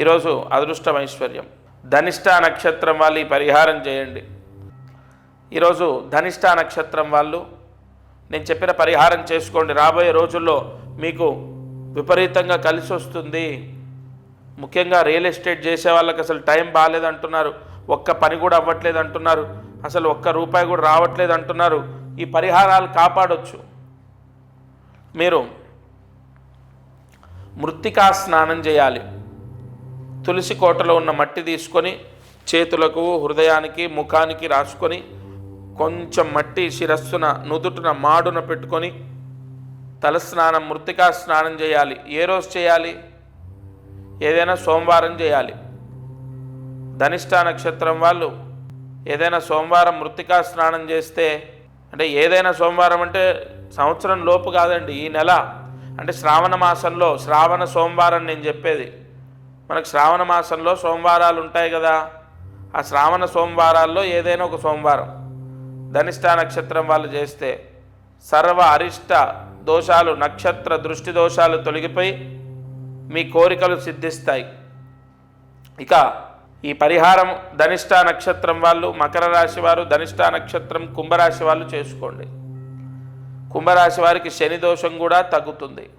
ఈరోజు అదృష్టం ఐశ్వర్యం. ధనిష్ట నక్షత్రం వాళ్ళు ఈ పరిహారం చేయండి. ఈరోజు ధనిష్ట నక్షత్రం వాళ్ళు నేను చెప్పిన పరిహారం చేసుకోండి. రాబోయే రోజుల్లో మీకు విపరీతంగా కలిసి వస్తుంది. ముఖ్యంగా రియల్ ఎస్టేట్ చేసే వాళ్ళకి అసలు టైం బాగాలేదు అంటున్నారు ఒక్క పని కూడా అవ్వట్లేదు అంటున్నారు. అసలు ఒక్క రూపాయి కూడా రావట్లేదు అంటున్నారు. ఈ పరిహారాలు కాపాడొచ్చు. మీరు మృత్తికా స్నానం చేయాలి. తులసి కోటలో ఉన్న మట్టి తీసుకొని చేతులకు హృదయానికి ముఖానికి రాసుకొని కొంచెం మట్టి శిరస్సున నుదుటిన మాడున పెట్టుకొని తలస్నానం మృతికా స్నానం చేయాలి. ఏ రోజు చేయాలి? ఏదైనా సోమవారం చేయాలి. ధనిష్టా నక్షత్రం వాళ్ళు ఏదైనా సోమవారం మృతికా స్నానం చేస్తే అంటే ఏదైనా సోమవారం అంటే సంవత్సరం లోపు కాదండి ఈ నెల. అంటే శ్రావణ మాసంలో శ్రావణ సోమవారం నేను చెప్పేది. మనకు శ్రావణ మాసంలో సోమవారాలు ఉంటాయి కదా. ఆ శ్రావణ సోమవారాల్లో ఏదైనా ఒక సోమవారం ధనిష్ట నక్షత్రం వాళ్ళు చేస్తే సర్వ అరిష్ట దోషాలు నక్షత్ర దృష్టి దోషాలు తొలగిపోయి మీ కోరికలు సిద్ధిస్తాయి. ఇక ఈ పరిహారం ధనిష్ట నక్షత్రం వాళ్ళు మకర రాశి వారు ధనిష్ట నక్షత్రం కుంభరాశి వాళ్ళు చేసుకోండి. కుంభరాశి వారికి శని దోషం కూడా తగ్గుతుంది.